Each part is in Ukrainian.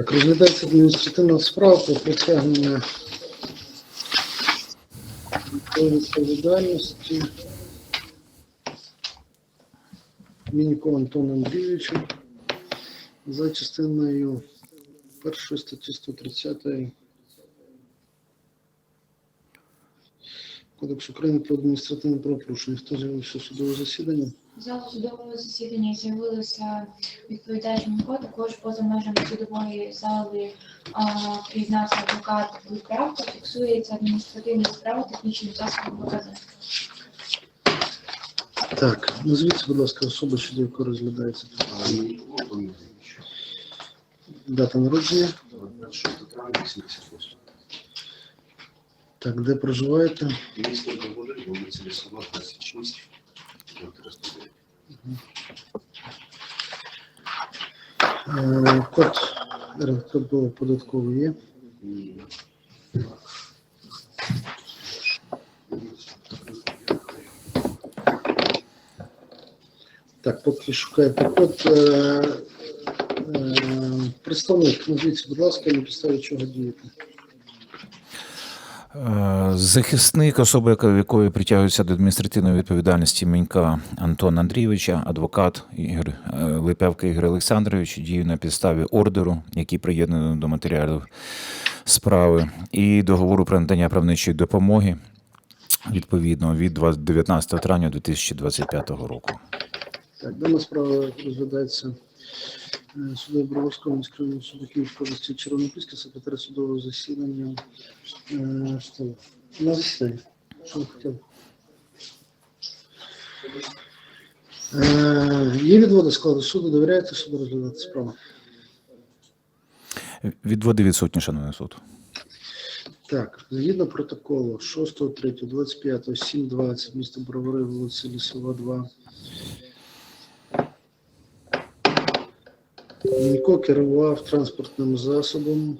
Так, розглядається адміністративна справа про притягнення до відповідальності Мінько Антона Андрійовича за частиною першої статті 130 Кодексу України про адміністративне правопорушення. Хто з'явився в судове засідання? В залу судового засідання з'явилися відповідач Мінко, також поза межами судової зали а, приєднався адвокат Лукравко, фіксується адміністративна справа технічним засобом показання. Так, назвіться, будь ласка, особа, щодо якої розглядається. Дата народження. Так, де проживаєте? Місто Доволі, вулиця Лісова, 26, квартира 109. Е, Код РКБ податковий є. Так, поки шукаєте код. е, е, Представник, назвіться, будь ласка, на підставі чого дієте. Е, Захисник, особа, якої притягується до адміністративної відповідальності Мінька Антон Андрійовича, адвокат Ігор е, Липявка Ігор Олександрович, діє на підставі ордеру, який приєднаний до матеріалів справи, і договору про надання правничої допомоги відповідно від 19 травня 2025 року. Так, дана справа розглядається е, судом Броварського міськрайонного суду Київської області Червонопільська, секретар судового засідання. Е, Що? На засіданні. Що ви хотіли? Е, Є відводи складу суду, довіряєте суду розглядати справу? Відводи відсутні, шановний суд. Так, згідно протоколу 6.3, 25, 7.20, місто Бровари, вулиця Лісова, 2. Ніко керував транспортним засобом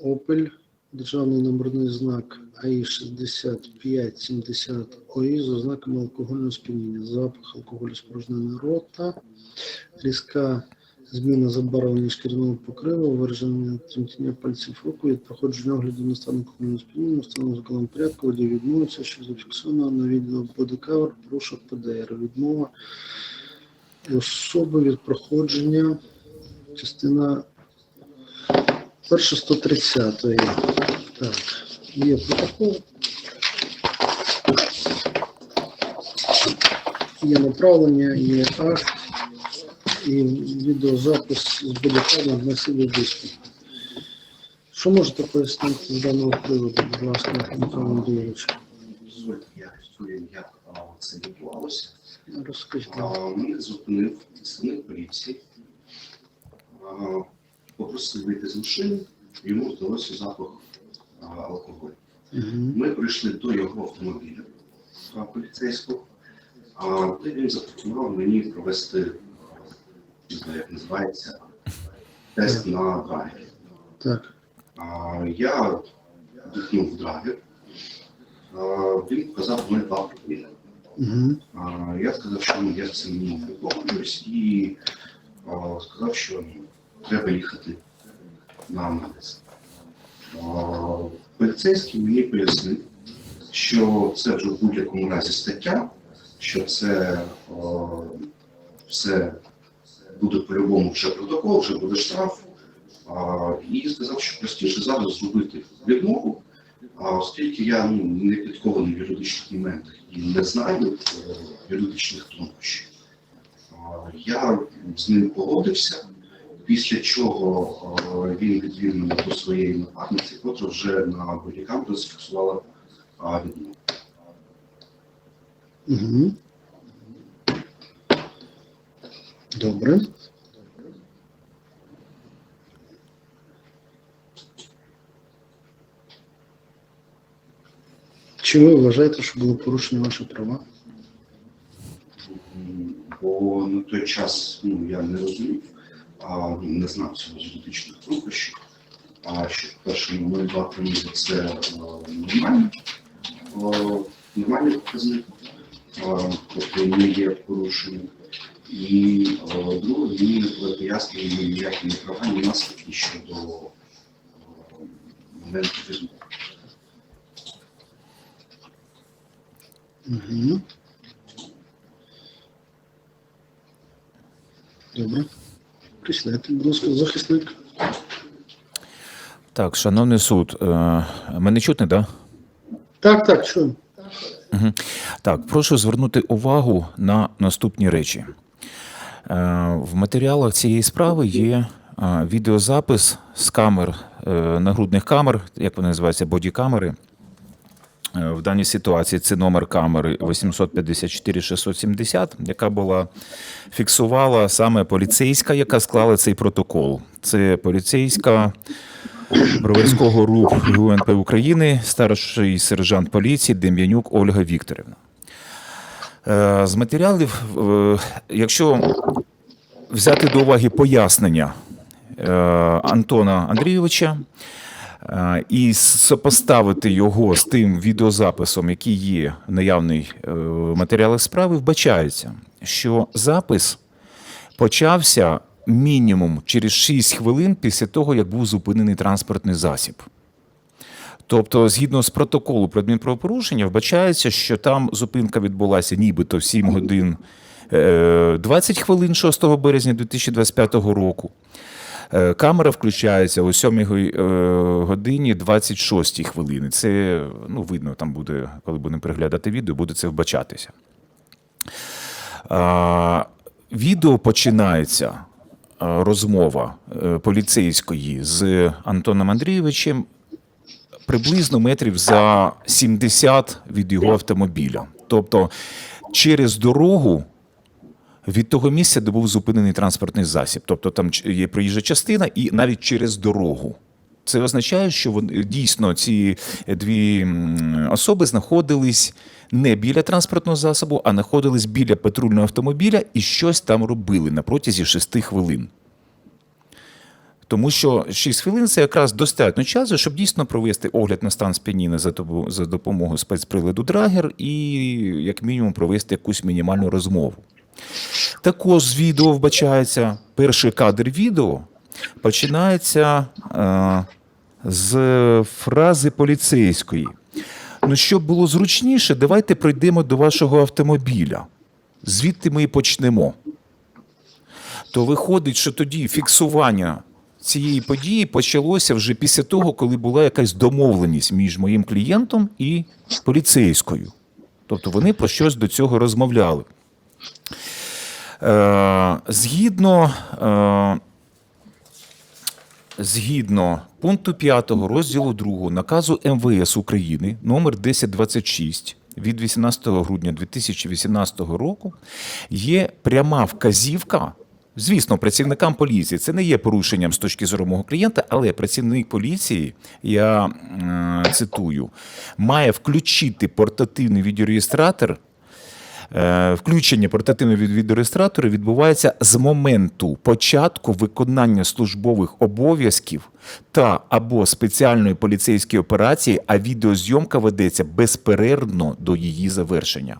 Опель, державний номерний знак АІ 6570 ОІ з ознаками алкогольного сп'яніння, запах алкоголю спорожнений рота, різка зміна забарвлення шкіряного покрива, вираження тремтіння пальців руку від проходження огляду на стан алкогольного сп'яніння, встановлено законом порядку, водій відмовиться, що зафіксовано на відео бодикавер, порушок ПДР, відмова особи від проходження частина перша 130. -ї. Так, є протокол. Є направлення, є акт і відеозапис з бодикавер на себе диску. Що можете пояснити з даного приводу, будь ласка, Антон Андрійович? я розповім, як це відбувалося. Розкажіть. А, зупинив представник поліції, Попросив вийти з машини, йому вдалося запах алкоголю. Ми прийшли до його автомобіля поліцейського, а, де він запропонував мені провести, не знаю, як називається, тест на драйві. Так. А, Я вдихнув драгер. А, Він показав мене два. А, Я сказав, що я з цим не погоджуюсь і а, сказав, що треба їхати на аналіз. Поліцейський мені пояснив, що це вже в будь-якому разі стаття, що це все буде по-любому вже протокол, вже буде штраф. І сказав, що простіше зараз зробити відмову, оскільки я ну, не підкований в юридичних моментах і не знаю е, юридичних тонкощів, я з ним погодився, після чого е, він відвів мене до своєї напарниці, котра вже на бодікамеру зафіксувала відмову. Угу. Добре. Чи ви вважаєте, що було порушені ваші права? Бо на той час ну, я не розумів, не знав цього юридичних тонкощів. А що два проміли це нормально, е, нормальний показник, е, тобто не є порушенням. І друге, він не пояснює ніякі не права, ні наслідки щодо моменту. Угу. Добре. Присідайте, будь ласка, захисник. Так, шановний суд, е, мене чутно, так? Да? Так, так, що? Мгм. Так, прошу звернути увагу на наступні речі. Е, В матеріалах цієї справи є е, відеозапис з камер, нагрудних камер, як вони називаються, бодікамери. Е, В даній ситуації це номер камери 854-670, яка була фіксувала саме поліцейська, яка склала цей протокол. Це поліцейська Броварського РУП ГУНП України, старший сержант поліції Дем'янюк Ольга Вікторівна. Е, З матеріалів, е, якщо взяти до уваги пояснення Антона Андрійовича і сопоставити його з тим відеозаписом, який є наявний е, в матеріалах справи, вбачається, що запис почався мінімум через 6 хвилин після того, як був зупинений транспортний засіб. Тобто, згідно з протоколу про адмінправопорушення, вбачається, що там зупинка відбулася нібито в 7 годин е, 20 хвилин 6 березня 2025 року. Е, Камера включається о 7 го- е, годині 26 хвилини. Це ну, видно, там буде, коли будемо переглядати відео, буде це вбачатися. Відео починається розмова е, поліцейської з Антоном Андрійовичем приблизно метрів за 70 від його автомобіля. Тобто через дорогу від того місця, де був зупинений транспортний засіб. Тобто там є проїжджа частина і навіть через дорогу. Це означає, що вони дійсно ці дві особи знаходились не біля транспортного засобу, а знаходились біля патрульного автомобіля і щось там робили на протязі 6 хвилин. Тому що 6 хвилин це якраз достатньо часу, щоб дійсно провести огляд на стан сп'яніння за допомогою спецприладу Драгер і, як мінімум, провести якусь мінімальну розмову. Також з відео вбачається перший кадр відео починається е, з фрази поліцейської. Ну, щоб було зручніше, давайте прийдемо до вашого автомобіля. Звідти ми і почнемо. То виходить, що тоді фіксування цієї події почалося вже після того, коли була якась домовленість між моїм клієнтом і поліцейською. Тобто вони про щось до цього розмовляли. Е, згідно, е, згідно пункту 5 розділу 2 наказу МВС України номер 1026 від 18 грудня 2018 року є пряма вказівка. Звісно, працівникам поліції це не є порушенням з точки зору мого клієнта, але працівник поліції, я е, цитую, має включити портативний відеореєстратор Включення портативного від- відеореєстратора відбувається з моменту початку виконання службових обов'язків та або спеціальної поліцейської операції, а відеозйомка ведеться безперервно до її завершення.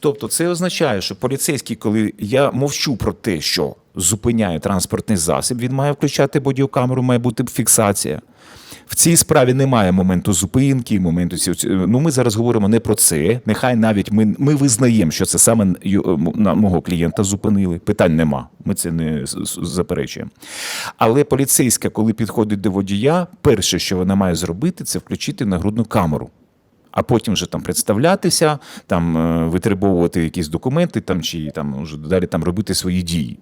Тобто це означає, що поліцейський, коли я мовчу про те, що зупиняє транспортний засіб, він має включати бодіокамеру, має бути фіксація. В цій справі немає моменту зупинки, моменту ну ми зараз говоримо не про це. Нехай навіть ми, ми визнаємо, що це саме на мого клієнта зупинили. Питань нема. Ми це не заперечуємо. Але поліцейська, коли підходить до водія, перше, що вона має зробити, це включити нагрудну камеру. А потім вже там представлятися, там е, витребовувати якісь документи, там чи там вже далі там робити свої дії.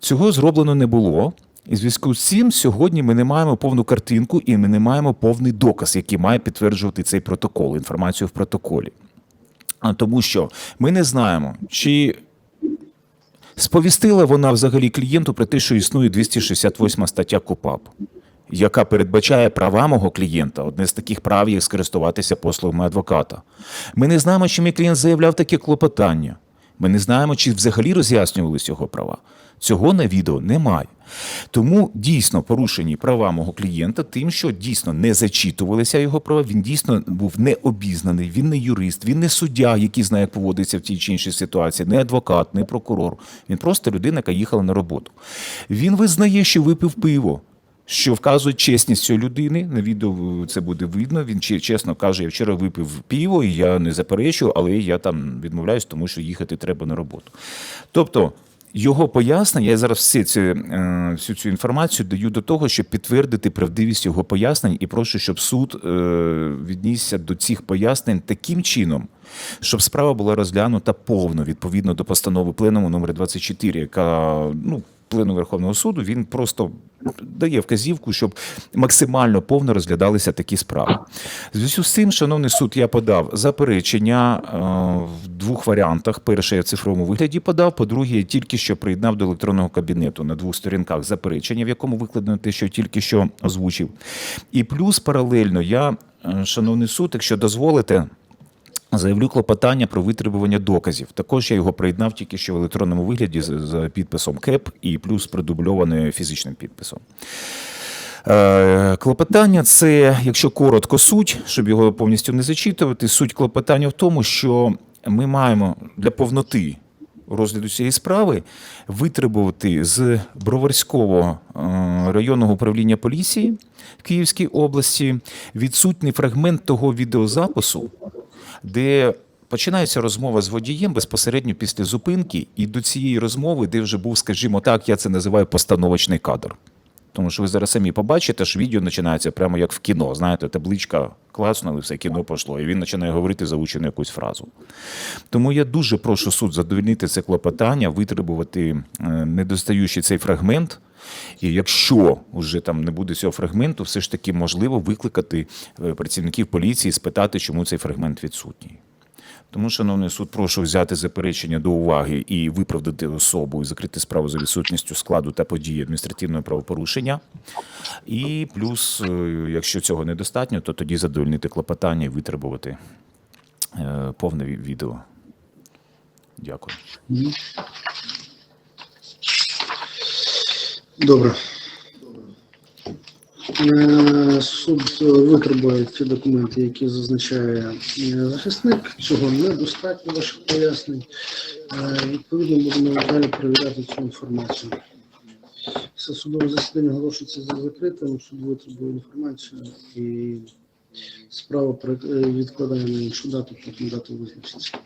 Цього зроблено не було. І зв'язку з цим сьогодні ми не маємо повну картинку і ми не маємо повний доказ, який має підтверджувати цей протокол, інформацію в протоколі. Тому що ми не знаємо, чи сповістила вона взагалі клієнту про те, що існує 268 стаття КУПАП, яка передбачає права мого клієнта. Одне з таких прав є скористуватися послугами адвоката. Ми не знаємо, чи мій клієнт заявляв таке клопотання. Ми не знаємо, чи взагалі роз'яснювалися його права. Цього на відео немає. Тому дійсно порушені права мого клієнта, тим, що дійсно не зачитувалися його права. Він дійсно був не обізнаний, він не юрист, він не суддя, який знає, як поводиться в тій чи іншій ситуації, не адвокат, не прокурор. Він просто людина, яка їхала на роботу. Він визнає, що випив пиво. Що вказує чесність цієї людини. На відео це буде видно. Він чесно каже: я вчора випив пиво, і я не заперечую, але я там відмовляюсь, тому що їхати треба на роботу. Тобто. Його пояснення, я зараз всі ці, е, всю цю інформацію даю до того, щоб підтвердити правдивість його пояснень, і прошу, щоб суд е, віднісся до цих пояснень таким чином, щоб справа була розглянута повно відповідно до постанови пленуму номер 24, яка ну. Плену Верховного суду він просто дає вказівку, щоб максимально повно розглядалися такі справи. Зв'язку з цим, шановний суд, я подав заперечення е, в двох варіантах. Перше, я в цифровому вигляді подав. По-друге, тільки що приєднав до електронного кабінету на двох сторінках заперечення, в якому викладено те, що тільки що озвучив. І плюс паралельно я, е, шановний суд, якщо дозволите. Заявлю клопотання про витребування доказів. Також я його приєднав тільки що в електронному вигляді з, з підписом КЕП і плюс продубльований фізичним підписом. Е, Клопотання це, якщо коротко, суть, щоб його повністю не зачитувати. Суть клопотання в тому, що ми маємо для повноти розгляду цієї справи витребувати з Броварського е, районного управління поліції в Київській області відсутній фрагмент того відеозапису, де починається розмова з водієм безпосередньо після зупинки, і до цієї розмови, де вже був, скажімо так, я це називаю постановочний кадр. Тому що ви зараз самі побачите, що відео починається прямо як в кіно. Знаєте, табличка класна, все кіно пішло, і він починає говорити заучену якусь фразу. Тому я дуже прошу суд задовольнити це клопотання, витребувати е, недостаючий цей фрагмент. І якщо вже там не буде цього фрагменту, все ж таки можливо викликати е, працівників поліції, спитати, чому цей фрагмент відсутній. Тому, шановний суд, прошу взяти заперечення до уваги і виправдати особу і закрити справу за відсутністю складу та події адміністративного правопорушення. І плюс, е, якщо цього недостатньо, то тоді задовольнити клопотання і витребувати е, повне відео. Дякую. Добре. Е, Суд е, витребує ті документи, які зазначає е, захисник. Цього недостатньо ваших пояснень. Відповідно, будемо далі перевіряти цю інформацію. Все судове засідання оголошується за закритим. Суд витребує інформацію і справа відкладає на іншу дату, потім дату визначиться.